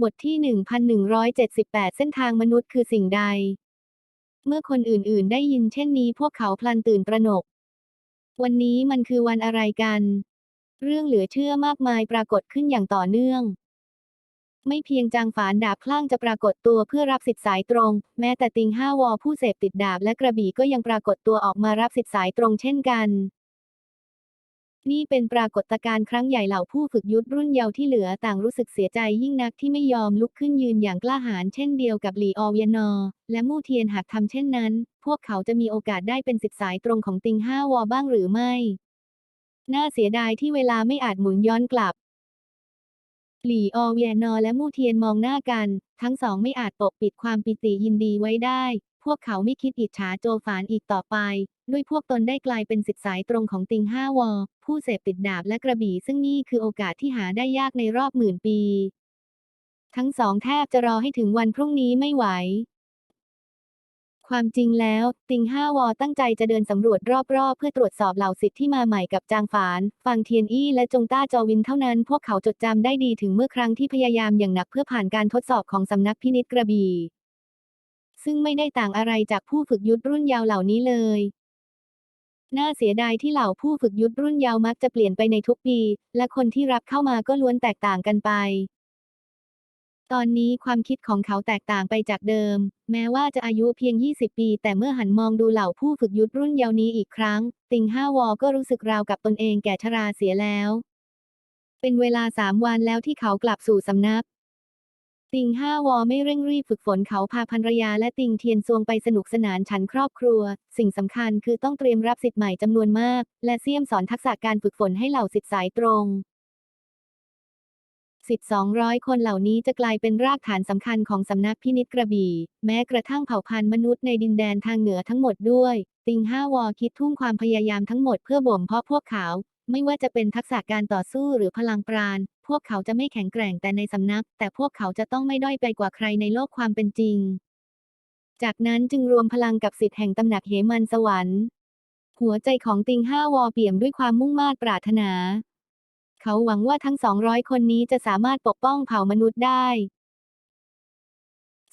บทที่ 1178 เส้นทางมนุษย์คือสิ่งใด เมื่อคนอื่นๆ ได้ยินเช่นนี้พวกเขาพลันตื่นตระหนก วันนี้มันคือวันอะไรกัน เรื่องเหลือเชื่อมากมายปรากฏขึ้นอย่างต่อเนื่อง ไม่เพียงจางฝานดาบคลั่งจะปรากฏตัวเพื่อรับสิทธิ์สายตรง แม้แต่ติงห้าวอผู้เสพติดดาบและกระบี่ก็ยังปรากฏตัวออกมารับสิทธิ์สายตรงเช่นกัน นี่เป็นปรากฏการณ์ครั้งใหญ่เหล่าผู้ฝึกยุทธรุ่นเยาว์ที่เหลือต่างรู้สึกเสียใจยิ่งนักที่ไม่ยอมลุกขึ้นยืนอย่างกล้าหาญเช่นเดียวกับหลีออเวียนอ และมู่เทียนหากทำเช่นนั้น พวกเขาจะมีโอกาสได้เป็นสิทธิสายตรงของติงห้าวอบ้างหรือไม่ น่าเสียดายที่เวลาไม่อาจหมุนย้อนกลับ หลี่ออเวียนอและมู่เทียนมองหน้ากัน ทั้งสองไม่อาจปกปิดความปิติยินดีไว้ได้ พวกเขาไม่คิดอิจฉาโจฝานอีกต่อไป ด้วยพวกตนได้กลายเป็นสิทธิสายตรงของติงห้าวอ ผู้เสพติดดาบและกระบี่ซึ่งนี่คือโอกาสที่หาได้ยากในรอบหมื่นปี ทั้งสองแทบจะรอให้ถึงวันพรุ่งนี้ไม่ไหว ความจริงแล้ว ติงห้าวอตั้งใจจะเดินสำรวจรอบๆ เพื่อตรวจสอบเหล่าสิทธิ์ที่มาใหม่กับจางฝาน ฟังเทียนอี้และจงต้าจอวินเท่านั้น พวกเขาจดจำได้ดีถึงเมื่อครั้งที่พยายามอย่างหนักเพื่อผ่านการทดสอบของสำนักพินิจกระบี่ ซึ่งไม่ได้ต่างอะไรจากผู้ฝึกยุทธรุ่นยาวเหล่านี้เลย น่าเสียดายที่เหล่าผู้ฝึกยุทธรุ่นยาวมักจะเปลี่ยนไปในทุกปี และคนที่รับเข้ามาก็ล้วนแตกต่างกันไป ตอนนี้ความคิดของเขาแตกต่างไปจากเดิม แม้ว่าจะอายุเพียง 20 ปี แต่เมื่อหันมองดูเหล่าผู้ฝึกยุทธรุ่นเยาว์นี้อีกครั้ง ติงห้าวอก็รู้สึกราวกับตนเองแก่ชราเสียแล้วเป็นเวลาสามวันแล้วที่เขากลับสู่สำนัก ติงห้าวอไม่เร่งรีบฝึกฝนเขาพาภรรยาและติงเทียนซวงไปสนุกสนานฉันครอบครัว สิ่งสำคัญคือต้องเตรียมรับสิทธิ์ใหม่จำนวนมาก และเสี่ยมสอนทักษะการฝึกฝนให้เหล่าสิทธิ์สายตรงสิทธิ์200 คนเหล่านี้จะกลายเป็นรากฐานสำคัญของสำนักพินิจกระบี่ แม้กระทั่งเผ่าพันธุ์มนุษย์ในดินแดนทางเหนือทั้งหมดด้วย ติงห้าวอคิดทุ่มความพยายามทั้งหมดเพื่อบ่มเพาะพวกเขา ไม่ว่าจะเป็นทักษะการต่อสู้หรือพลังปราณ วกเขาจะไม่แข็งแกร่งแต่ในสำนัก แต่พวกเขาจะต้องไม่ด้อยไปกว่าใครในโลกความเป็นจริง จากนั้นจึงรวมพลังกับสิทธิ์แห่งตำหนักเหมันสวรรค์ หัวใจของติงห้าวอเปี่ยมด้วยความมุ่งมา่ปรารถนา เขาหวังว่าทั้ง200คนนี้จะสามารถปกป้องเผ่ามนุษย์ได้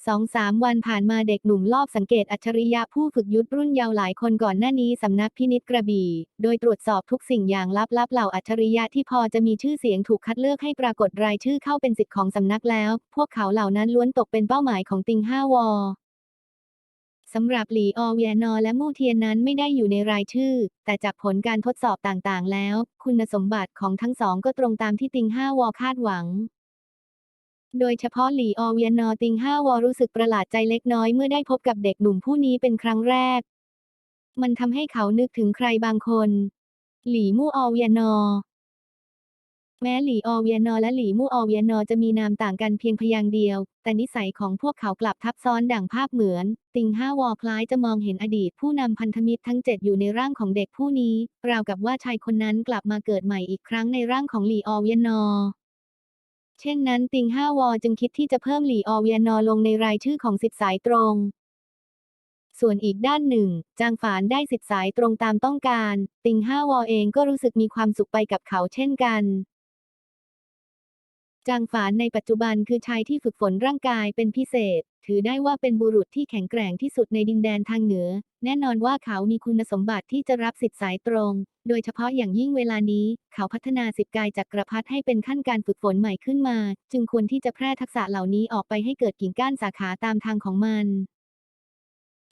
สองสามวันผ่านมาเด็กหนุ่มรอบสังเกตอัจฉริยะผู้ฝึกยุทธรุ่นเยาว์หลายคนก่อนหน้านี้สำนักพินิจกระบี่ โดยตรวจสอบทุกสิ่งอย่างลับๆเหล่าอัจฉริยะที่พอจะมีชื่อเสียงถูกคัดเลือกให้ปรากฏรายชื่อเข้าเป็นสิทธิ์ของสำนักแล้ว พวกเขาเหล่านั้นล้วนตกเป็นเป้าหมายของติงห้าวอสำหรับหลีออเวียนอและมู่เทียนนั้นไม่ได้อยู่ในรายชื่อ แต่จากผลการทดสอบต่างๆ แล้ว คุณสมบัติของทั้งสองก็ตรงตามที่ติงห้าวอคาดหวัง โดยเฉพาะหลีออเวียนอติงห้าวอรู้สึกประหลาดใจเล็กน้อยเมื่อได้พบกับเด็กหนุ่มผู้นี้เป็นครั้งแรก มันทำให้เขานึกถึงใครบางคน หลีมู่ออเวียนอ แม้หลีออเวียนอและหลีมู่ออเวียนอจะมีนามต่างกันเพียงพยางเดียว แต่นิสัยของพวกเขากลับทับซ้อนดั่งภาพเหมือน ติงห้าวอคล้ายจะมองเห็นอดีตผู้นำพันธมิตรทั้งเจ็ดอยู่ในร่างของเด็กผู้นี้ ราวกับว่าชายคนนั้นกลับมาเกิดใหม่อีกครั้งในร่างของหลีออเวียนอ เช่นนั้นติงห้าวอจึงคิดที่จะเพิ่มหลีออเวียนอลงในรายชื่อของสิทธิสายตรง ส่วนอีกด้านหนึ่ง จางฝานได้สิทธิสายตรงตามต้องการ ติงห้าวอเองก็รู้สึกมีความสุขไปกับเขาเช่นกันจางฝานในปัจจุบันคือชายที่ฝึกฝนร่างกายเป็นพิเศษ ถือได้ว่าเป็นบุรุษที่แข็งแกร่งที่สุดในดินแดนทางเหนือ แน่นอนว่าเขามีคุณสมบัติที่จะรับสิทธิสายตรง โดยเฉพาะอย่างยิ่งเวลานี้ เขาพัฒนาสิบกายจักรพรรดิให้เป็นขั้นการฝึกฝนใหม่ขึ้นมา จึงควรที่จะแพร่ทักษะเหล่านี้ออกไปให้เกิดกิ่งก้านสาขาตามทางของมัน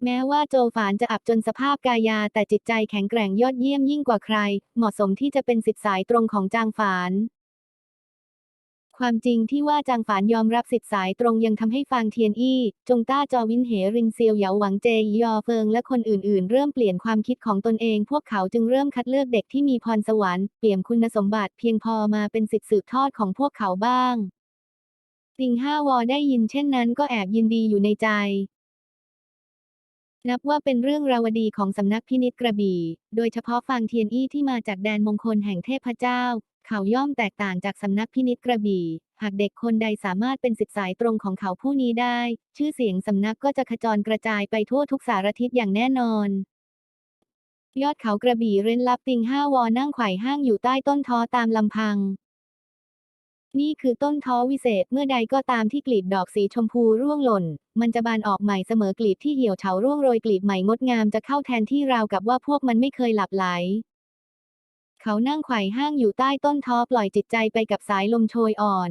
แม้ว่าโจฝานจะอับจนสภาพกายา แต่จิตใจแข็งแกร่งยอดเยี่ยมยิ่งกว่าใคร เหมาะสมที่จะเป็นสิทธิสายตรงของจางฝาน ความจริงที่ว่าจางฝานยอมรับสิทธิสายตรงยังทำให้ฟางเทียนอี้ จงต้าจอวินเหรินเซียวเหยาหวังเจยอเฟิงและคนอื่นๆ เริ่มเปลี่ยนความคิดของตนเอง พวกเขาจึงเริ่มคัดเลือกเด็กที่มีพรสวรรค์เปี่ยมคุณสมบัติเพียงพอมาเป็นสิทธิสืบทอดของพวกเขาบ้างติงห้าวอได้ยินเช่นนั้นก็แอบยินดีอยู่ในใจ นับว่าเป็นเรื่องราวดีของสำนักพินิจกระบี่ โดยเฉพาะฟางเทียนอี้ที่มาจากแดนมงคลแห่งเทพเจ้า เขาย่อมแตกต่างจากสำนักพินิจกระบี่ หากเด็กคนใดสามารถเป็นสิทธิสายตรงของเขาผู้นี้ได้ ชื่อเสียงสำนักก็จะขจรกระจายไปทั่วทุกสารทิศอย่างแน่นอน ยอดเขากระบี่เร้นลับติงห้าวอนั่งไขว่ห้างอยู่ใต้ต้นท้อตามลำพัง นี่คือต้นท้อวิเศษเมื่อใดก็ตามที่กลีบดอกสีชมพูร่วงหล่น มันจะบานออกใหม่เสมอกลีบที่เหี่ยวเฉาร่วงโรยกลีบใหม่งดงามจะเข้าแทนที่ราวกับว่าพวกมันไม่เคยหลับไหล เขานั่งไขว่ห้างอยู่ใต้ต้นท้อปล่อยจิตใจไปกับสายลมโชยอ่อน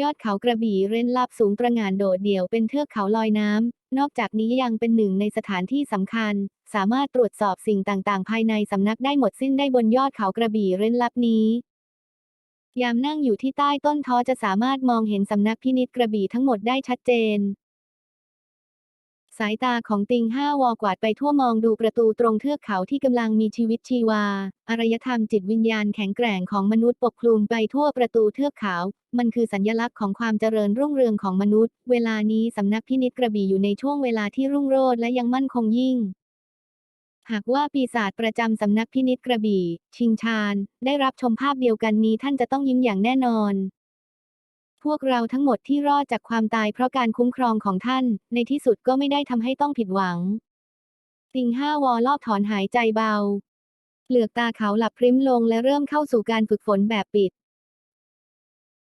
ยอดเขากระบี่เร้นลับสูงตระหง่านโดดเดี่ยวเป็นเทือกเขาลอยน้ำ นอกจากนี้ยังเป็นหนึ่งในสถานที่สำคัญ สามารถตรวจสอบสิ่งต่างๆ ภายในสำนักได้หมดสิ้นได้บนยอดเขากระบี่เร้นลับนี้ ยามนั่งอยู่ที่ใต้ต้นท้อจะสามารถมองเห็นสำนักพินิจกระบี่ทั้งหมดได้ชัดเจน สายตาของติงห้าวอกวาดไปทั่วมองดูประตูตรงเทือกเขาที่กำลังมีชีวิตชีวา อารยธรรมจิตวิญญาณแข็งแกร่งของมนุษย์ปกคลุมไปทั่วประตูเทือกเขา มันคือสัญญลักษณ์ของความเจริญรุ่งเรืองของมนุษย์ เวลานี้สำนักพินิจกระบี่อยู่ในช่วงเวลาที่รุ่งโรจน์และยังมั่นคงยิ่ง หากว่าปีศาจประจำสำนักพินิจกระบี่ ชิงชาน ได้รับชมภาพเดียวกันนี้ท่านจะต้องยิ้มอย่างแน่นอน พวกเราทั้งหมดที่รอดจากความตายเพราะการคุ้มครองของท่าน ในที่สุดก็ไม่ได้ทำให้ต้องผิดหวัง ติงห้าวอลอบถอนหายใจเบาเปลือกตาเขาหลับพริ้มลงและเริ่มเข้าสู่การฝึกฝนแบบปิด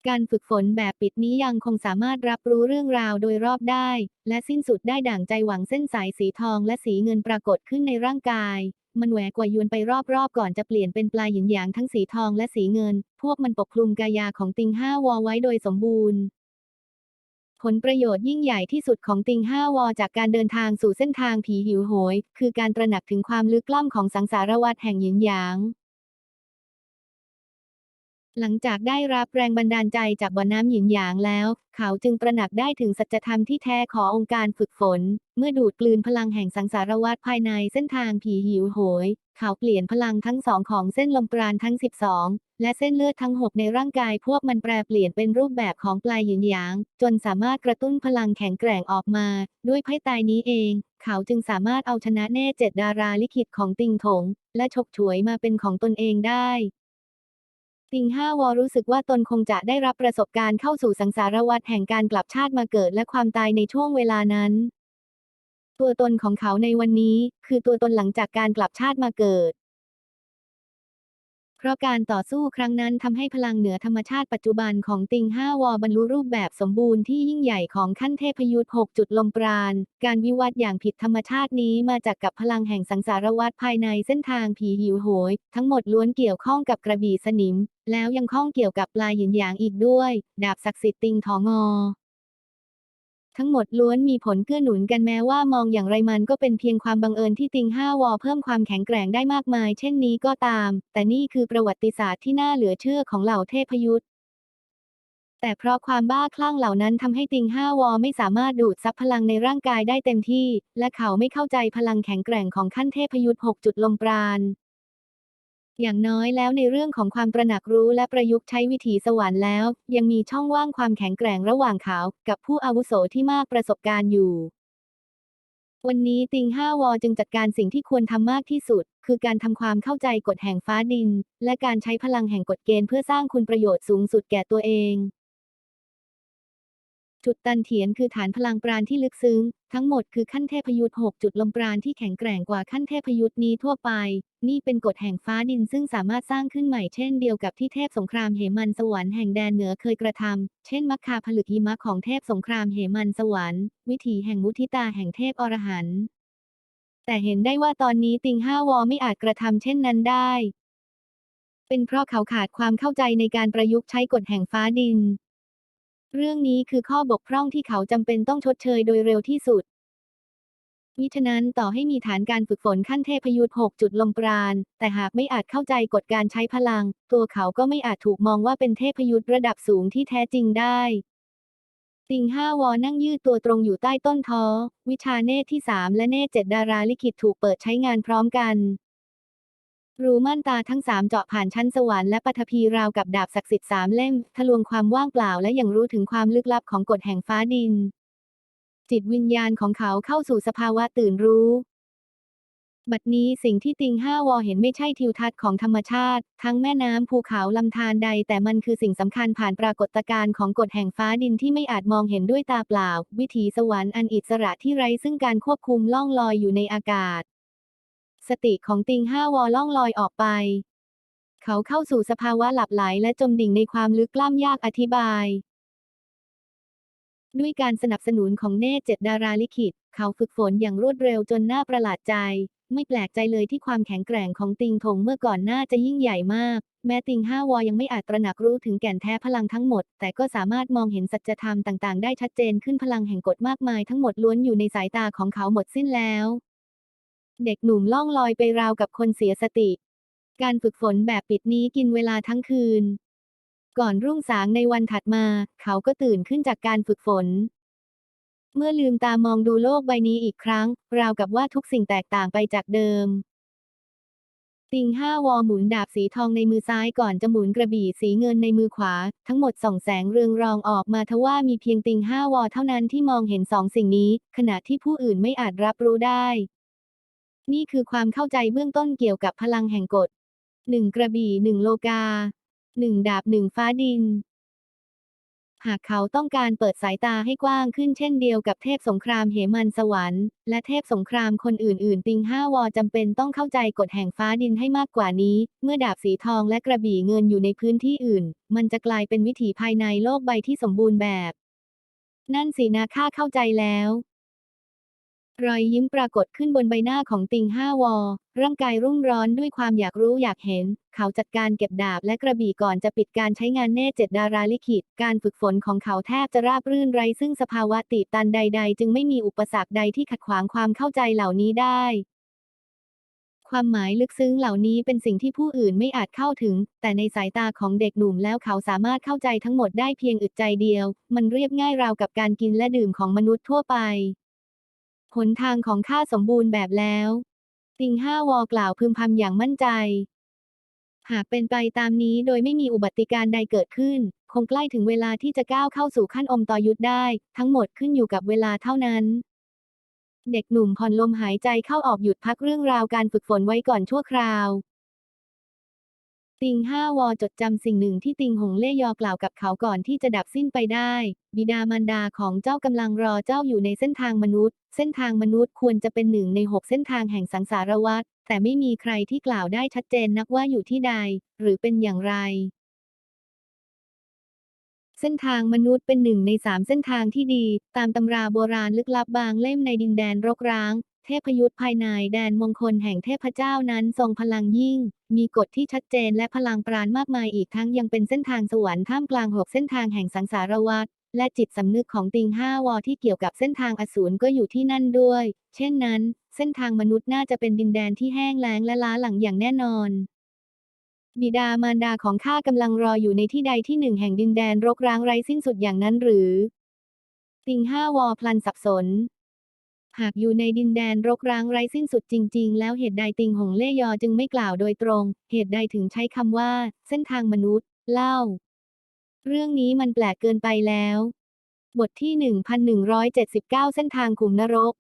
การฝึกฝนแบบปิดนี้ยังคงสามารถรับรู้เรื่องราวโดยรอบได้ และสิ้นสุดได้ดั่งใจหวังเส้นสายสีทองและสีเงินปรากฏขึ้นในร่างกาย มันแหวกว่ายวนไปรอบๆ ก่อนจะเปลี่ยนเป็นปลายหยินหยางทั้งสีทองและสีเงิน พวกมันปกคลุมกายาของติงห้าวอไว้โดยสมบูรณ์ ผลประโยชน์ยิ่งใหญ่ที่สุดของติงห้าวอจากการเดินทางสู่เส้นทางผีหิวโหย คือการตระหนักถึงความลึกล่ำของสังสารวัฏแห่งหยินหยาง หลังจากได้รับแรงบันดาลใจจากบ่อน้ำหยินหยางแล้ว เขาจึงตระหนักได้ถึงสัจธรรมที่แท้ขององค์การฝึกฝน เมื่อดูดกลืนพลังแห่งสังสารวัฏภายในเส้นทางผีหิวโหย เขาเปลี่ยนพลังทั้งสองของเส้นลมปราณทั้ง 12 และเส้นเลือดทั้ง 6 ในร่างกายพวกมันแปรเปลี่ยนเป็นรูปแบบของปลายหยินหยาง จนสามารถกระตุ้นพลังแข็งแกร่งออกมา ด้วยไพ่ตายนี้เอง เขาจึงสามารถเอาชนะเน่เจ็ดดาราลิขิตของติงถงและฉกฉวยมาเป็นของตนเองได้ ติงห้าวอรู้สึกว่าตนคงจะได้รับประสบการณ์เข้าสู่สังสารวัฏแห่งการกลับชาติมาเกิดและความตายในช่วงเวลานั้น ตัวตนของเขาในวันนี้ คือตัวตนหลังจากการกลับชาติมาเกิด เพราะการต่อสู้ครั้งนั้นทำให้พลังเหนือธรรมชาติปัจจุบันของติงห้าวอบรรลุรูปแบบสมบูรณ์ที่ยิ่งใหญ่ของขั้นเทพยุทธ์6จุดลมปราณ การวิวัฒน์อย่างผิดธรรมชาตินี้มาจากกับพลังแห่งสังสารวัฏภายในเส้นทางผีหิวโหย ทั้งหมดล้วนเกี่ยวข้องกับกระบี่สนิม แล้วยังข้องเกี่ยวกับปลายหยินหยางอีกด้วย ดาบศักดิ์สิทธิ์ติงทองอ ทั้งหมดล้วนมีผลเกื้อหนุนกันแม้ว่ามองอย่างไรมันก็เป็นเพียงความบังเอิญที่ติงห้าวอเพิ่มความแข็งแกร่งได้มากมายเช่นนี้ก็ตาม แต่นี่คือประวัติศาสตร์ที่น่าเหลือเชื่อของเหล่าเทพยุทธ์แต่เพราะความบ้าคลั่งเหล่านั้นทำให้ติงห้าวอไม่สามารถดูดซับพลังในร่างกายได้เต็มที่ และเขาไม่เข้าใจพลังแข็งแกร่งของขั้นเทพยุทธ์6จุดลมปราณ อย่างน้อยแล้วในเรื่องของความตระหนักรู้และประยุกต์ใช้วิถีสวรรค์แล้ว ยังมีช่องว่างความแข็งแกร่งระหว่างเขา กับผู้อาวุโสที่มากประสบการณ์อยู่ วันนี้ติงห้าวอจึงจัดการสิ่งที่ควรทำมากที่สุด คือการทำความเข้าใจกฎแห่งฟ้าดิน และการใช้พลังแห่งกฎเกณฑ์เพื่อสร้างคุณประโยชน์สูงสุดแก่ตัวเอง จุดตันเถียนคือฐานพลังปราณที่ลึกซึ้ง ทั้งหมดคือขั้นเทพยุทธ์6จุดลมปราณที่แข็งแกร่งกว่าขั้นเทพยุทธ์นี้ทั่วไป นี่เป็นกฎแห่งฟ้าดินซึ่งสามารถสร้างขึ้นใหม่เช่นเดียวกับที่เทพสงครามเหมันสวรรค์แห่งแดนเหนือเคยกระทำเช่นมัคคาผลึกหิมะของเทพสงครามเหมันสวรรค์ วิถีแห่งมุทิตาแห่งเทพอรหันต์แต่เห็นได้ว่าตอนนี้ติงห้าวอไม่อาจกระทำเช่นนั้นได้ เป็นเพราะเขาขาดความเข้าใจในการประยุกต์ใช้กฎแห่งฟ้าดิน เรื่องนี้คือข้อบกพร่องที่เขาจำเป็นต้องชดเชยโดยเร็วที่สุดมิฉะนั้นต่อให้มีฐานการฝึกฝนขั้นเทพยุทธ์6จุดลมปราณ แต่หากไม่อาจเข้าใจกฎการใช้พลัง ตัวเขาก็ไม่อาจถูกมองว่าเป็นเทพยุทธ์ระดับสูงที่แท้จริงได้ติงห้าวอนั่งยืดตัวตรงอยู่ใต้ต้นท้อ วิชาเนตที่สามและเนตเจ็ดดาราลิขิตถูกเปิดใช้งานพร้อมกัน รูม่านตาทั้งสามเจาะผ่านชั้นสวรรค์และปฐพีราวกับดาบศักดิ์สิทธิ์สามเล่ม ทะลวงความว่างเปล่าและยังรู้ถึงความลึกลับของกฎแห่งฟ้าดิน จิตวิญญาณของเขาเข้าสู่สภาวะตื่นรู้ บัดนี้สิ่งที่ติงห้าวอเห็นไม่ใช่ทิวทัศน์ของธรรมชาติ ทั้งแม่น้ำภูเขาลำธารใด แต่มันคือสิ่งสำคัญผ่านปรากฏการณ์ของกฎแห่งฟ้าดินที่ไม่อาจมองเห็นด้วยตาเปล่า วิถีสวรรค์อันอิสระที่ไร้ซึ่งการควบคุมล่องลอยอยู่ในอากาศ สติของติงห้าวอล่องลอยออกไป เขาเข้าสู่สภาวะหลับไหลและจมดิ่งในความลึกกล้ามยากอธิบาย ด้วยการสนับสนุนของเนตเจ็ดดาราลิขิต เขาฝึกฝนอย่างรวดเร็วจนน่าประหลาดใจ ไม่แปลกใจเลยที่ความแข็งแกร่งของติงถงเมื่อก่อนหน้าจะยิ่งใหญ่มาก แม้ติงห้าวอยังไม่อาจตระหนักรู้ถึงแก่นแท้พลังทั้งหมด แต่ก็สามารถมองเห็นสัจธรรมต่างๆ ได้ชัดเจนขึ้นพลังแห่งกฎมากมายทั้งหมดล้วนอยู่ในสายตาของเขาหมดสิ้นแล้ว เด็กหนุ่มล่องลอยไปราวกับคนเสียสติ การฝึกฝนแบบปิดนี้กินเวลาทั้งคืน ก่อนรุ่งสางในวันถัดมา เขาก็ตื่นขึ้นจากการฝึกฝน เมื่อลืมตามองดูโลกใบนี้อีกครั้ง ราวกับว่าทุกสิ่งแตกต่างไปจากเดิมติงห้าวอหมุนดาบสีทองในมือซ้ายก่อนจะหมุนกระบี่สีเงินในมือขวา ทั้งหมดส่องแสงเรืองรองออกมาทว่ามีเพียงติงห้าวอเท่านั้นที่มองเห็นสองสิ่งนี้ ขณะที่ผู้อื่นไม่อาจรับรู้ได้ นี่คือความเข้าใจเบื้องต้นเกี่ยวกับพลังแห่งกฎหนึ่งกระบี่หนึ่งโลกาหนึ่งดาบหนึ่งฟ้าดิน หากเขาต้องการเปิดสายตาให้กว้างขึ้นเช่นเดียวกับเทพสงครามเหมันสวรรค์ และเทพสงครามคนอื่น ๆ ติงห้าวอจำเป็นต้องเข้าใจกฎแห่งฟ้าดินให้มากกว่านี้ เมื่อดาบสีทองและกระบี่เงินอยู่ในพื้นที่อื่น มันจะกลายเป็นวิถีภายในโลกใบที่สมบูรณ์แบบ นั่นสินะข้าเข้าใจแล้ว รอยยิ้มปรากฏขึ้นบนใบหน้าของติงห้าวอ ร่างกายรุ่มร้อนด้วยความอยากรู้อยากเห็น เขาจัดการเก็บดาบและกระบี่ก่อนจะปิดการใช้งานเนตรเจ็ดดาราลิขิต การฝึกฝนของเขาแทบจะราบรื่นไรซึ่งสภาวะตีบตันใด ๆ จึงไม่มีอุปสรรคใดที่ขัดขวางความเข้าใจเหล่านี้ได้ ความหมายลึกซึ้งเหล่านี้เป็นสิ่งที่ผู้อื่นไม่อาจเข้าถึง แต่ในสายตาของเด็กหนุ่มแล้วเขาสามารถเข้าใจทั้งหมดได้เพียงอึดใจเดียว มันเรียบง่ายราวกับการกินและดื่มของมนุษย์ทั่วไป หนทางของข้าสมบูรณ์แบบแล้ว ติงห้าวอกล่าวพึมพำอย่างมั่นใจ หากเป็นไปตามนี้โดยไม่มีอุบัติการใดเกิดขึ้น คงใกล้ถึงเวลาที่จะก้าวเข้าสู่ขั้นอมตอยุทธได้ ทั้งหมดขึ้นอยู่กับเวลาเท่านั้น เด็กหนุ่มผ่อนลมหายใจเข้าออกหยุดพักเรื่องราวการฝึกฝนไว้ก่อนชั่วคราว ติงห้าวอจดจำสิ่งหนึ่งที่ติงหงเล่ยอกล่าวกับเขาก่อนที่จะดับสิ้นไปได้ บิดามารดาของเจ้ากำลังรอเจ้าอยู่ในเส้นทางมนุษย์ เส้นทางมนุษย์ควรจะเป็นหนึ่งในหกเส้นทางแห่งสังสารวัฏแต่ไม่มีใครที่กล่าวได้ชัดเจนนักว่าอยู่ที่ใด หรือเป็นอย่างไร เส้นทางมนุษย์เป็นหนึ่งในสามเส้นทางที่ดี ตามตำราโบราณลึกลับบางเล่มในดินแดนรกร้าง เทพยุทธภายในแดนมงคลแห่งเทพเจ้านั้นทรงพลังยิ่ง มีกฎที่ชัดเจนและพลังปราณมากมายอีกทั้งยังเป็นเส้นทางสวรรค์ท่ามกลางหกเส้นทางแห่งสังสารวัฏและจิตสำนึกของติงห้าวอที่เกี่ยวกับเส้นทางอสูรก็อยู่ที่นั่นด้วย เช่นนั้น เส้นทางมนุษย์น่าจะเป็นดินแดนที่แห้งแล้งและล้าหลังอย่างแน่นอน บิดามารดาของข้ากำลังรออยู่ในที่ใดที่หนึ่งแห่งดินแดนรกร้างไร้สิ้นสุดอย่างนั้นหรือ ติงห้าวอพลันสับสน หากอยู่ในดินแดนรกร้างไร้สิ้นสุดจริง ๆ แล้วเหตุใดติงหงเล่ยอจึงไม่กล่าวโดยตรง เหตุใดถึงใช้คำว่า เส้นทางมนุษย์ เล่า เรื่องนี้มันแปลกเกินไปแล้ว บทที่ 1179 เส้นทางขุมนรก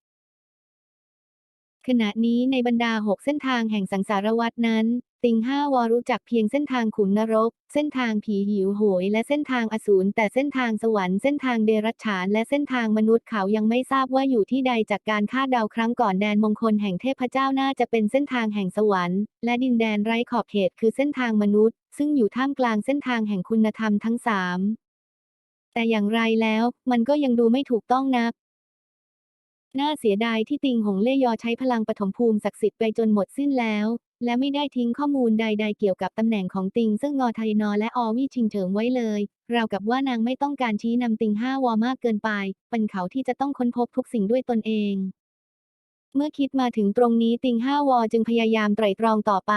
ขณะนี้ในบรรดาหกเส้นทางแห่งสังสารวัตนั้น ติงห้าวอรู้จักเพียงเส้นทางขุมนรก เส้นทางผีหิวโหย และเส้นทางอสูรแต่เส้นทางสวรรค์เส้นทางเดรัจฉาน และเส้นทางมนุษย์เขายังไม่ทราบว่าอยู่ที่ใดจากการคาดเดาครั้งก่อนแดนมงคลแห่งเทพเจ้าน่าจะเป็นเส้นทางแห่งสวรรค์ และดินแดนไร้ขอบเขตคือเส้นทางมนุษย์ ซึ่งอยู่ท่ามกลางเส้นทางแห่งคุณธรรมทั้งสามแต่อย่างไรแล้วมันก็ยังดูไม่ถูกต้องนัก น่าเสียดายที่ติงหงเล่ยอใช้พลังปฐมภูมิศักดิ์สิทธิ์ไปจนหมดสิ้นแล้ว และไม่ได้ทิ้งข้อมูลใด ๆ เกี่ยวกับตำแหน่งของติง ซึ่งงอไทนอและออวี่ชิงเฉิงไว้เลย ราวกับว่านางไม่ต้องการชี้นำติงห้าวอมากเกินไป เป็นเขาที่จะต้องค้นพบทุกสิ่งด้วยตนเอง เมื่อคิดมาถึงตรงนี้ติงห้าวอจึงพยายามไตร่ตรองต่อไป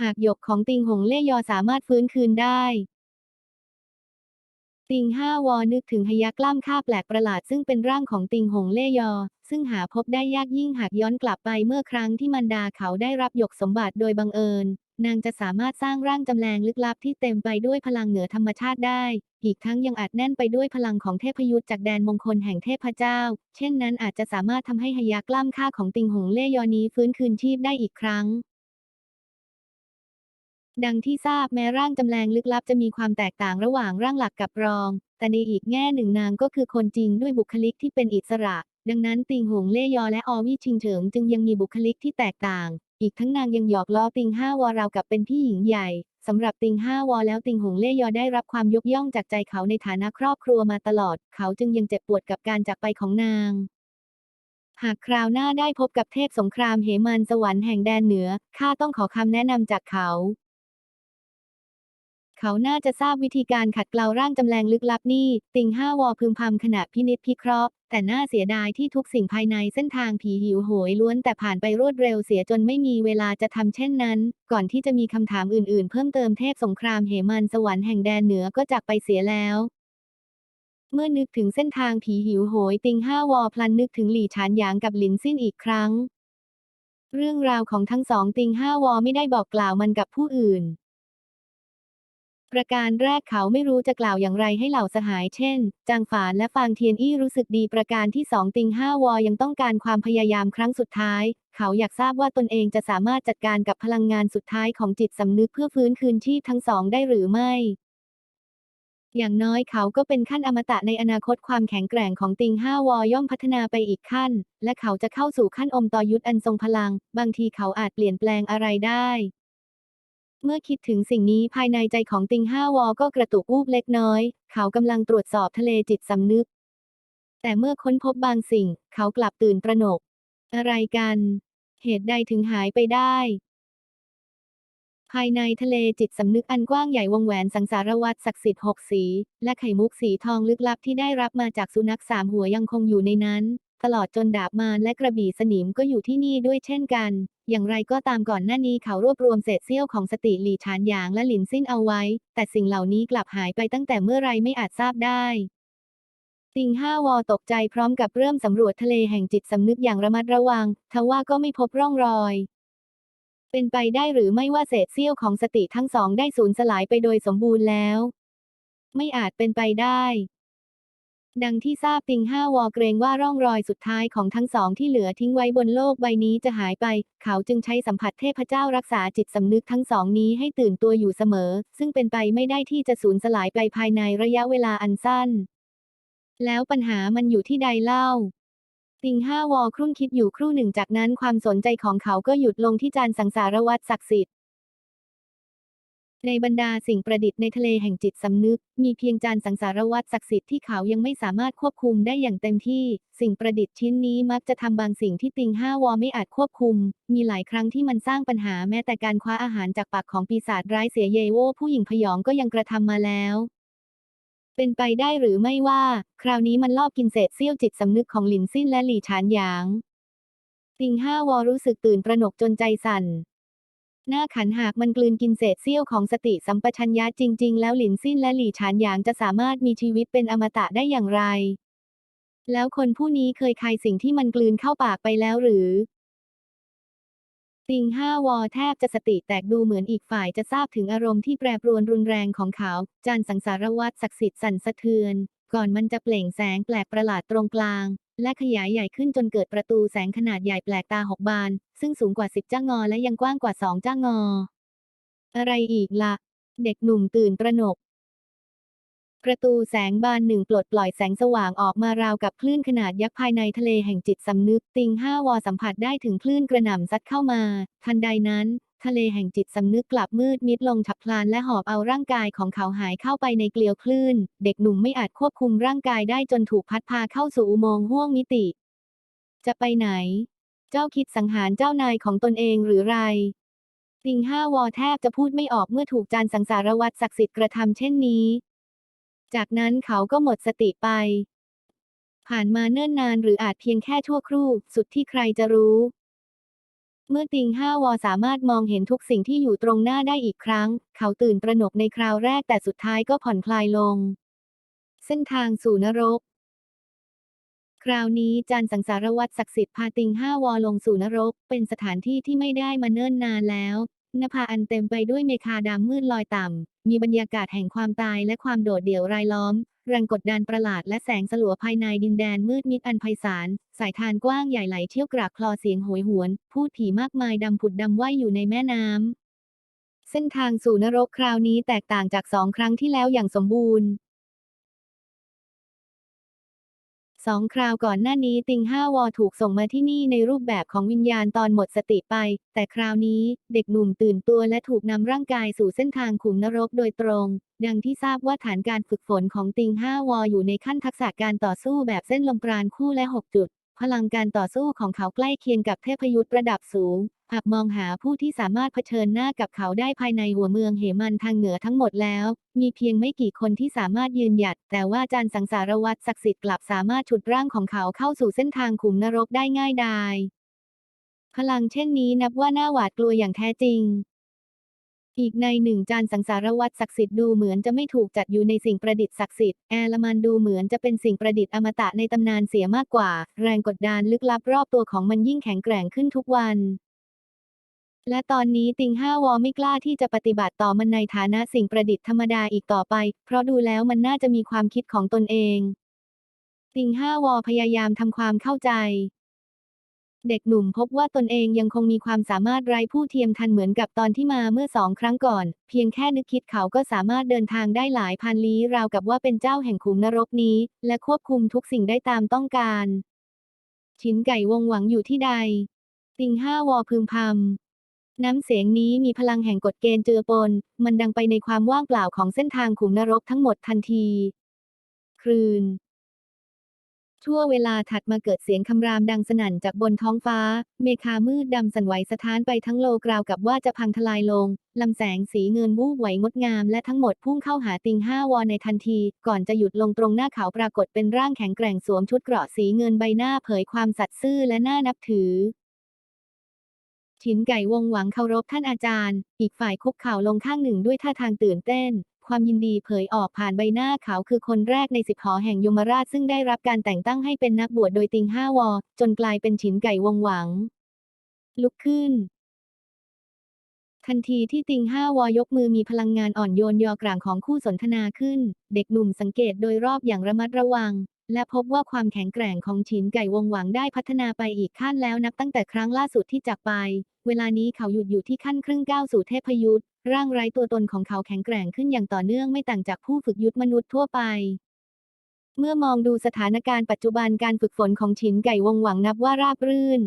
หากหยกของติงหงเล่ยอสามารถฟื้นคืนได้ ติงห้าวอนึกถึงพยักกล้ามค่าแปลกประหลาดซึ่งเป็นร่างของติงหงเล่ยอ ซึ่งหาพบได้ยากยิ่งหากย้อนกลับไปเมื่อครั้งที่มันดาเขาได้รับหยกสมบัติโดยบังเอิญ นางจะสามารถสร้างร่างจำแรงลึกลับที่เต็มไปด้วยพลังเหนือธรรมชาติได้ อีกทั้งยังอาจแน่นไปด้วยพลังของเทพยุทธจากแดนมงคลแห่งเทพเจ้า เช่นนั้นอาจจะสามารถทำให้หยักกล้ามค่าของติงหงเล่ยอนี้ฟื้นคืนชีพได้อีกครั้ง ดังที่ทราบแม้ร่างจำแรงลึกลับจะมีความแตกต่างระหว่างร่างหลักกับรอง แต่ในอีกแง่หนึ่งนางก็คือคนจริงด้วยบุคลิกที่เป็นอิสระ ดังนั้นติงหงเล่ยอและอวี่ชิงเฉิงจึงยังมีบุคลิกที่แตกต่าง อีกทั้งนางยังหยอกล้อติงห้าวอรากับเป็นพี่หญิงใหญ่สำหรับติงห้าวอแล้วติงหงเล่ยอได้รับความยกย่องจากใจเขาในฐานะครอบครัวมาตลอด เขาจึงยังเจ็บปวดกับการจากไปของนางหากคราวหน้าได้พบกับเทพสงครามเหมันสวรรค์แห่งแดนเหนือ ข้าต้องขอคำแนะนำจากเขา เขาน่าจะทราบวิธีการขัดเกลาร่างจำแรงลึกลับนี่ ติงห้าวอพึมพำขณะพินิจพิเคราะห์ แต่น่าเสียดายที่ทุกสิ่งภายในเส้นทางผีหิวโหยล้วนแต่ผ่านไปรวดเร็วเสียจนไม่มีเวลาจะทำเช่นนั้น ก่อนที่จะมีคำถามอื่นๆ เพิ่มเติมเทพสงครามเหมันสวรรค์แห่งแดนเหนือก็จากไปเสียแล้วเมื่อนึกถึงเส้นทางผีหิวโหย ติงห้าวอพลันนึกถึงหลี่ฉานหยางกับหลินซิ่นอีกครั้ง เรื่องราวของทั้งสองติงห้าวอไม่ได้บอกกล่าวมันกับผู้อื่น ประการแรกเขาไม่รู้จะกล่าวอย่างไรให้เหล่าสหายเช่น จางฝานและฟางเทียนอี้รู้สึกดีประการที่สองติงห้าวอยังต้องการความพยายามครั้งสุดท้าย เขาอยากทราบว่าตนเองจะสามารถจัดการกับพลังงานสุดท้ายของจิตสำนึกเพื่อฟื้นคืนชีพทั้งสองได้หรือไม่อย่างน้อยเขาก็เป็นขั้นอมตะในอนาคตความแข็งแกร่งของติงห้าวอย่อมพัฒนาไปอีกขั้น และเขาจะเข้าสู่ขั้นอมตอยุทธอันทรงพลัง บางทีเขาอาจเปลี่ยนแปลงอะไรได้ เมื่อคิดถึงสิ่งนี้ภายในใจของติงห้าวอก็กระตุกวูบเล็กน้อย เขากำลังตรวจสอบทะเลจิตสำนึก แต่เมื่อค้นพบบางสิ่ง เขากลับตื่นตระหนก อะไรกัน เหตุใดถึงหายไปได้ ภายในทะเลจิตสำนึกอันกว้างใหญ่วงแหวนสังสารวัตรศักดิ์สิทธิ์หกสี และไข่มุกสีทองลึกลับที่ได้รับมาจากสุนัขสามหัวยังคงอยู่ในนั้น ตลอดจนดาบมารและกระบี่สนิมก็อยู่ที่นี่ด้วยเช่นกัน อย่างไรก็ตามก่อนหน้านี้เขารวบรวมเศษเสี้ยวของสติหลี่ชานหยางและหลินซิ่นเอาไว้ แต่สิ่งเหล่านี้กลับหายไปตั้งแต่เมื่อไรไม่อาจทราบได้ติงห้าวอตกใจพร้อมกับเริ่มสำรวจทะเลแห่งจิตสำนึกอย่างระมัดระวัง ทว่าก็ไม่พบร่องรอย เป็นไปได้หรือไม่ว่าเศษเสี้ยวของสติทั้งสองได้สูญสลายไปโดยสมบูรณ์แล้ว ไม่อาจเป็นไปได้ ดังที่ทราบติงห้าวอเกรงว่าร่องรอยสุดท้ายของทั้งสองที่เหลือทิ้งไว้บนโลกใบนี้จะหายไป เขาจึงใช้สัมผัสเทพเจ้ารักษาจิตสำนึกทั้งสองนี้ให้ตื่นตัวอยู่เสมอ ซึ่งเป็นไปไม่ได้ที่จะสูญสลายไปภายในระยะเวลาอันสั้น แล้วปัญหามันอยู่ที่ใดเล่าติงห้าวอครุ่นคิดอยู่ครู่หนึ่งจากนั้นความสนใจของเขาก็หยุดลงที่จานสังสารวัตรศักดิ์สิทธิ์ ในบรรดาสิ่งประดิษฐ์ในทะเลแห่งจิตสำนึก มีเพียงจานสังสารวัตรศักดิ์สิทธิ์ที่เขายังไม่สามารถควบคุมได้อย่างเต็มที่ สิ่งประดิษฐ์ชิ้นนี้มักจะทำบางสิ่งที่ติงห้าวอไม่อาจควบคุม มีหลายครั้งที่มันสร้างปัญหาแม้แต่การคว้าอาหารจากปากของปีศาจร้ายเสียเยโวผู้หญิงพยองก็ยังกระทำมาแล้วเป็นไปได้หรือไม่ว่า คราวนี้มันลอบกินเศษเสี้ยวจิตสำนึกของหลินซิ่นและหลี่ฉานหยาง ติงห้าวอรู้สึกตื่นตระหนกจนใจสั่น หน้าขันหากมันกลืนกินเศษเสี้ยวของสติสัมปชัญญะจริง ๆ แล้วหลินซิ่นและหลี่ฉานหยางจะสามารถมีชีวิตเป็นอมตะได้อย่างไร แล้วคนผู้นี้เคยคายสิ่งที่มันกลืนเข้าปากไปแล้วหรือ ติงห้าวอแทบจะสติแตกดูเหมือนอีกฝ่ายจะทราบถึงอารมณ์ที่แปรปรวนรุนแรงของเขา จานสังสารวัตรศักดิ์สิทธิ์สั่นสะเทือน ก่อนมันจะเปล่งแสงแปลกประหลาดตรงกลาง และขยายใหญ่ขึ้นจนเกิดประตูแสงขนาดใหญ่แปลกตาหกบาน ซึ่งสูงกว่าสิบจ้างอและยังกว้างกว่าสองจ้างอ อะไรอีกละ่ะ เด็กหนุ่มตื่นตระหนก ประตูแสงบานหนึ่งปลดปล่อยแสงสว่างออกมาราวกับคลื่นขนาดยักษ์ภายในทะเลแห่งจิตสำนึก ติงห้าวอสัมผัสได้ถึงคลื่นกระหน่ำซัดเข้ามา ทันใดนั้น ทะเลแห่งจิตสำนึกกลับมืดมิดลงฉับพลันและหอบเอาร่างกายของเขาหายเข้าไปในเกลียวคลื่น เด็กหนุ่มไม่อาจควบคุมร่างกายได้จนถูกพัดพาเข้าสู่อุโมงค์ห้วงมิติ จะไปไหน เจ้าคิดสังหารเจ้านายของตนเองหรือไรติงห้าวอแทบจะพูดไม่ออกเมื่อถูกจานสังสารวัตรศักดิ์สิทธิ์กระทำเช่นนี้ จากนั้นเขาก็หมดสติไป ผ่านมาเนิ่นนานหรืออาจเพียงแค่ชั่วครู่ สุดที่ใครจะรู้ เมื่อติงห้าวอสามารถมองเห็นทุกสิ่งที่อยู่ตรงหน้าได้อีกครั้ง เขาตื่นตระหนกในคราวแรกแต่สุดท้ายก็ผ่อนคลายลง เส้นทางสู่นรก คราวนี้จานสังสารวัตรศักดิ์สิทธิ์พาติงห้าวอลงสู่นรก เป็นสถานที่ที่ไม่ได้มาเนิ่นนานแล้วนภาอันเต็มไปด้วยเมฆาดำมืดลอยต่ำ มีบรรยากาศแห่งความตายและความโดดเดี่ยวรายล้อม แรงกดดันประหลาดและแสงสลัวภายในดินแดนมืดมิดอันไพศาล สายทานกว้างใหญ่ไหลเชี่ยวกรากคลอเสียงโหยหวน พูดผีมากมายดำผุดดำว่ายอยู่ในแม่น้ำ เส้นทางสู่นรกคราวนี้แตกต่างจากสองครั้งที่แล้วอย่างสมบูรณ์ สองคราวก่อนหน้านี้ติงห้าวอถูกส่งมาที่นี่ในรูปแบบของวิญญาณตอนหมดสติไป แต่คราวนี้เด็กหนุ่มตื่นตัวและถูกนำร่างกายสู่เส้นทางขุมนรกโดยตรง ดังที่ทราบว่าฐานการฝึกฝนของติงห้าวออยู่ในขั้นทักษะการต่อสู้แบบเส้นลมปราณคู่และ 6 จุด พลังการต่อสู้ของเขาใกล้เคียงกับเทพยุทธ์ระดับสูงหากมองหาผู้ที่สามารถเผชิญหน้ากับเขาได้ภายในหัวเมืองเหมันทางเหนือทั้งหมดแล้ว มีเพียงไม่กี่คนที่สามารถยืนหยัด แต่ว่าจารย์สังสารวัตรศักดิ์สิทธิ์กลับสามารถฉุดร่างของเขาเข้าสู่เส้นทางขุมนรกได้ง่ายดาย พลังเช่นนี้นับว่าน่าหวาดกลัวอย่างแท้จริง อีกในหนึ่งจานสังสารวัตรศักดิ์สิทธิ์ดูเหมือนจะไม่ถูกจัดอยู่ในสิ่งประดิษฐ์ศักดิ์สิทธิ์แอลมันดูเหมือนจะเป็นสิ่งประดิษฐ์อมตะในตำนานเสียมากกว่า แรงกดดันลึกลับรอบตัวของมันยิ่งแข็งแกร่งขึ้นทุกวัน และตอนนี้ติงห้าวอไม่กล้าที่จะปฏิบัติต่อมันในฐานะสิ่งประดิษฐ์ธรรมดาอีกต่อไป เพราะดูแล้วมันน่าจะมีความคิดของตนเองติงห้าวอพยายามทำความเข้าใจ เด็กหนุ่มพบว่าตนเองยังคงมีความสามารถไร้ผู้เทียมทันเหมือนกับตอนที่มาเมื่อสองครั้งก่อน เพียงแค่นึกคิดเขาก็สามารถเดินทางได้หลายพันลี้ราวกับว่าเป็นเจ้าแห่งขุมนรกนี้ และควบคุมทุกสิ่งได้ตามต้องการ ชินไก่วงหวังอยู่ที่ใด ติงห้าวอพึมพำน้ำเสียงนี้มีพลังแห่งกฎเกณฑ์เจือปน มันดังไปในความว่างเปล่าของเส้นทางขุมนรกทั้งหมดทันทีครืน ชั่วเวลาถัดมาเกิดเสียงคำรามดังสนั่นจากบนท้องฟ้า เมฆามืดดำสั่นไหวสะท้านไปทั้งโลกราวกับว่าจะพังทลายลง ลำแสงสีเงินวูบไหวงดงาม และทั้งหมดพุ่งเข้าหาติงห้าวอในทันที ก่อนจะหยุดลงตรงหน้าเขาปรากฏเป็นร่างแข็งแกร่งสวมชุดเกราะสีเงินใบหน้าเผยความสัตย์ซื่อและน่านับถือฉินไก่วงหวังเคารพท่านอาจารย์ อีกฝ่ายคุกเข่าลงข้างหนึ่งด้วยท่าทางตื่นเต้น ความยินดีเผยออกผ่านใบหน้าเขาคือคนแรกในสิบหอแห่งยมราชซึ่งได้รับการแต่งตั้งให้เป็นนักบวชโดยติงห้าวอ จนกลายเป็นฉินไก่วงหวัง ลุกขึ้นทันทีที่ติงห้าวอยกมือมีพลังงานอ่อนโยนยอกลางของคู่สนทนาขึ้น เด็กหนุ่มสังเกตโดยรอบอย่างระมัดระวัง และพบว่าความแข็งแกร่งของฉินไก่วงหวังได้พัฒนาไปอีกขั้นแล้วนับตั้งแต่ครั้งล่าสุดที่จากไป เวลานี้เขาหยุดอยู่ที่ขั้นครึ่งก้าวสู่เทพยุทธ์ร่างไร้ตัวตนของเขาแข็งแกร่งขึ้นอย่างต่อเนื่องไม่ต่างจากผู้ฝึกยุทธมนุษย์ทั่วไป เมื่อมองดูสถานการณ์ปัจจุบันการฝึกฝนของฉินไก่วงหวังนับว่าราบรื่น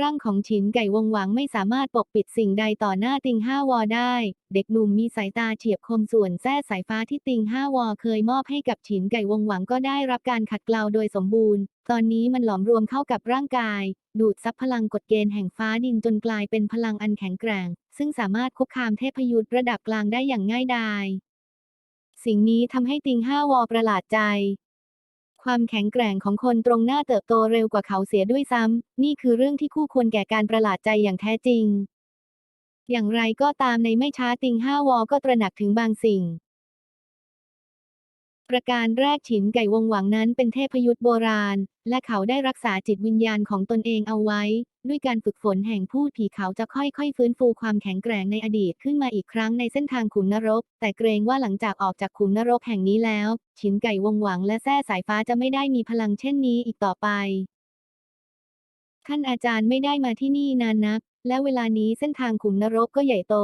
ร่างของฉินไก่วงหวังไม่สามารถปกปิดสิ่งใดต่อหน้าติงห้าวอได้ เด็กหนุ่มมีสายตาเฉียบคมส่วนแส้สายฟ้าที่ติงห้าวอเคยมอบให้กับฉินไก่วงหวังก็ได้รับการขัดเกลาโดยสมบูรณ์ ตอนนี้มันหลอมรวมเข้ากับร่างกาย ดูดซับพลังกฎเกณฑ์แห่งฟ้าดินจนกลายเป็นพลังอันแข็งแกร่ง ซึ่งสามารถคุกคามเทพยุทธระดับกลางได้อย่างง่ายดาย สิ่งนี้ทำให้ติงห้าวอประหลาดใจ ความแข็งแกร่งของคนตรงหน้าเติบโตเร็วกว่าเขาเสียด้วยซ้ำ นี่คือเรื่องที่คู่ควรแก่การประหลาดใจอย่างแท้จริง อย่างไรก็ตามในไม่ช้าติงห้าวอก็ตระหนักถึงบางสิ่ง ประการแรกฉินไก่วงหวังนั้นเป็นเทพยุทธ์โบราณ และเขาได้รักษาจิตวิญญาณของตนเองเอาไว้ ด้วยการฝึกฝนแห่งพูดผีเขาจะค่อยๆ ฟื้นฟูความแข็งแกร่งในอดีตขึ้นมาอีกครั้งในเส้นทางขุมนรก แต่เกรงว่าหลังจากออกจากขุมนรกแห่งนี้แล้ว ฉินไก่วงหวังและแส้สายฟ้าจะไม่ได้มีพลังเช่นนี้อีกต่อไปท่านอาจารย์ไม่ได้มาที่นี่นานนัก และเวลานี้เส้นทางขุมนรกก็ใหญ่โต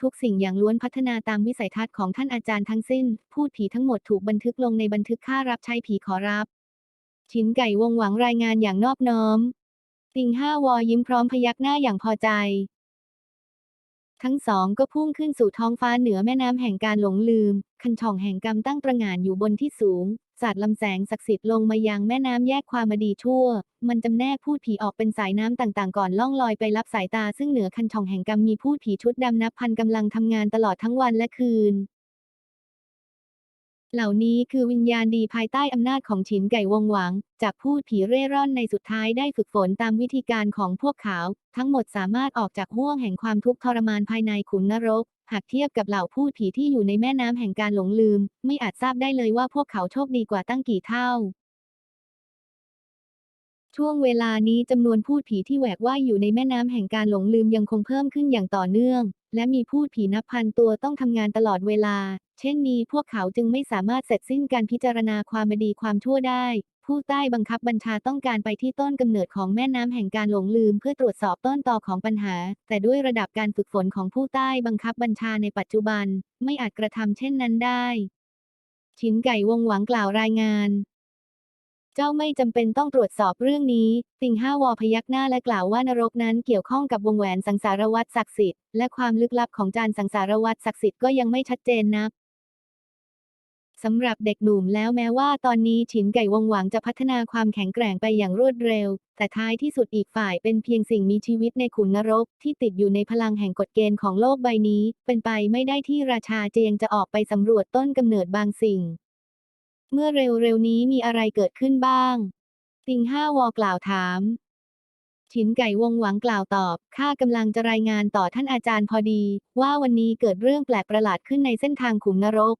ทุกสิ่งอย่างล้วนพัฒนาตามวิสัยทัศน์ของท่านอาจารย์ทั้งสิ้น พูดผีทั้งหมดถูกบันทึกลงในบันทึกค่ารับใช้ผีขอรับชินไก่วงหวังรายงานอย่างนอบน้อม ติงห้าวอยิ้มพร้อมพยักหน้าอย่างพอใจ ทั้งสองก็พุ่งขึ้นสู่ท้องฟ้าเหนือแม่น้ำแห่งการหลงลืม คันช่องแห่งกรรมตั้งประหง่านอยู่บนที่สูง สาดลำแสงศักดิ์สิทธิ์ลงมายังแม่น้ำแยกความมาดีชั่ว มันจำแนกพูดผีออกเป็นสายน้ำต่างๆ ก่อนล่องลอยไปรับสายตาซึ่งเหนือคันช่องแห่งกรรมมีพูดผีชุดดำนับพันกำลังทำงานตลอดทั้งวันและคืน เหล่านี้คือวิญญาณดีภายใต้อำนาจของฉินไก่วงหวัง จากพูดผีเร่ร่อนในสุดท้ายได้ฝึกฝนตามวิธีการของพวกเขา ทั้งหมดสามารถออกจากห่วงแห่งความทุกข์ทรมานภายในขุมนรก หากเทียบกับเหล่าพูดผีที่อยู่ในแม่น้ำแห่งการหลงลืม ไม่อาจทราบได้เลยว่าพวกเขาโชคดีกว่าตั้งกี่เท่า ช่วงเวลานี้จำนวนพูดผีที่แหวกว่ายอยู่ในแม่น้ำแห่งการหลงลืมยังคงเพิ่มขึ้นอย่างต่อเนื่อง และมีพูดผีนับพันตัวต้องทำงานตลอดเวลา เช่นนี้พวกเขาจึงไม่สามารถเสร็จสิ้นการพิจารณาความดีความชั่วได้ ผู้ใต้บังคับบัญชาต้องการไปที่ต้นกำเนิดของแม่น้ำแห่งการหลงลืมเพื่อตรวจสอบต้นตอของปัญหา แต่ด้วยระดับการฝึกฝนของผู้ใต้บังคับบัญชาในปัจจุบัน ไม่อาจกระทำเช่นนั้นได้ ชินไก่วงหวังกล่าวรายงานเจ้าไม่จำเป็นต้องตรวจสอบเรื่องนี้ ติงห้าวอพยักหน้าและกล่าวว่านรกนั้นเกี่ยวข้องกับวงแหวนสังสารวัตรศักดิ์สิทธิ์และความลึกลับของจานสังสารวัตรศักดิ์สิทธิ์ก็ยังไม่ชัดเจนนัก สำหรับเด็กหนุ่มแล้วแม้ว่าตอนนี้ฉินไก่วงหวังจะพัฒนาความแข็งแกร่งไปอย่างรวดเร็ว แต่ท้ายที่สุดอีกฝ่ายเป็นเพียงสิ่งมีชีวิตในขุมนรก ที่ติดอยู่ในพลังแห่งกฎเกณฑ์ของโลกใบนี้ เป็นไปไม่ได้ที่ราชาเจียงจะออกไปสำรวจต้นกำเนิดบางสิ่ง เมื่อเร็วๆนี้มีอะไรเกิดขึ้นบ้าง ติงห้าวอกล่าวถามฉินไก่วงหวังกล่าวตอบ ข้ากำลังจะรายงานต่อท่านอาจารย์พอดี ว่าวันนี้เกิดเรื่องแปลกประหลาดขึ้นในเส้นทางขุมนรก